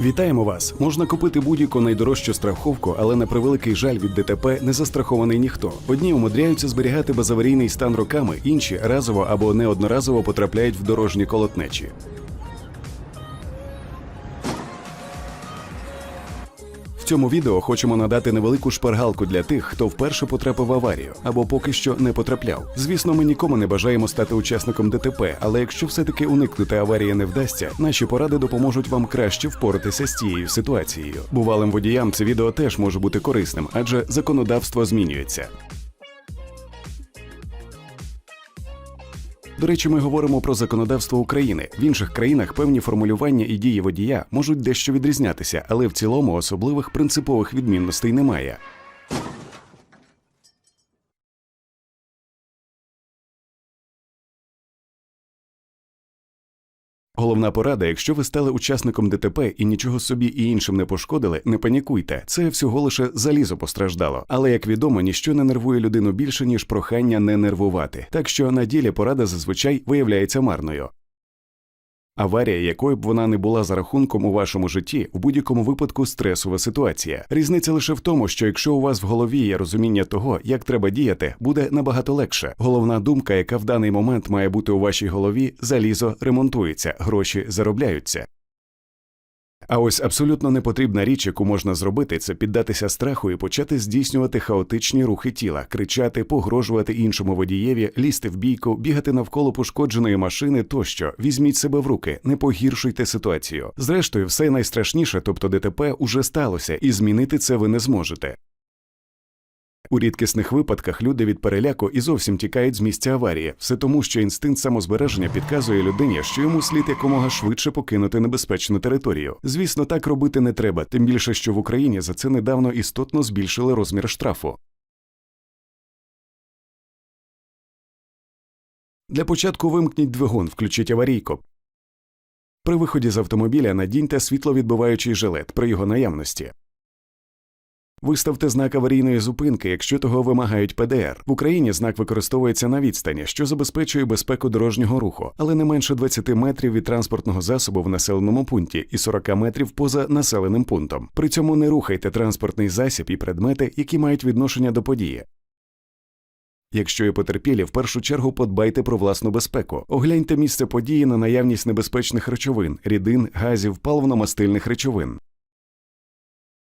Вітаємо вас! Можна купити будь-яку найдорожчу страховку, але на превеликий жаль від ДТП не застрахований ніхто. Одні умудряються зберігати безаварійний стан роками, інші разово або неодноразово потрапляють в дорожні колотнечі. Цьому відео хочемо надати невелику шпаргалку для тих, хто вперше потрапив в аварію або поки що не потрапляв. Звісно, ми нікому не бажаємо стати учасником ДТП, але якщо все-таки уникнути аварії не вдасться, наші поради допоможуть вам краще впоратися з цією ситуацією. Бувалим водіям це відео теж може бути корисним, адже законодавство змінюється. До речі, ми говоримо про законодавство України. В інших країнах певні формулювання і дії водія можуть дещо відрізнятися, але в цілому особливих принципових відмінностей немає. Головна порада, якщо ви стали учасником ДТП і нічого собі і іншим не пошкодили, не панікуйте. Це всього лише залізо постраждало. Але як відомо, ніщо не нервує людину більше ніж прохання не нервувати. Так що на ділі порада зазвичай виявляється марною. Аварія, якою б вона не була за рахунком у вашому житті, в будь-якому випадку стресова ситуація. Різниця лише в тому, що якщо у вас в голові є розуміння того, як треба діяти, буде набагато легше. Головна думка, яка в даний момент має бути у вашій голові, залізо ремонтується, гроші заробляються. А ось абсолютно непотрібна річ, яку можна зробити, це піддатися страху і почати здійснювати хаотичні рухи тіла, кричати, погрожувати іншому водієві, лізти в бійку, бігати навколо пошкодженої машини тощо. Візьміть себе в руки, не погіршуйте ситуацію. Зрештою, все найстрашніше, тобто ДТП, уже сталося, і змінити це ви не зможете. У рідкісних випадках люди від переляку і зовсім тікають з місця аварії, все тому, що інстинкт самозбереження підказує людині, що йому слід якомога швидше покинути небезпечну територію. Звісно, так робити не треба, тим більше, що в Україні за це недавно істотно збільшили розмір штрафу. Для початку вимкніть двигун, включіть аварійку. При виході з автомобіля надіньте світловідбиваючий жилет при його наявності. Виставте знак аварійної зупинки, якщо того вимагають ПДР. В Україні знак використовується на відстані, що забезпечує безпеку дорожнього руху, але не менше 20 метрів від транспортного засобу в населеному пункті і 40 метрів поза населеним пунктом. При цьому не рухайте транспортний засіб і предмети, які мають відношення до події. Якщо є потерпілі, в першу чергу подбайте про власну безпеку. Огляньте місце події на наявність небезпечних речовин, рідин, газів, паливно-мастильних речовин.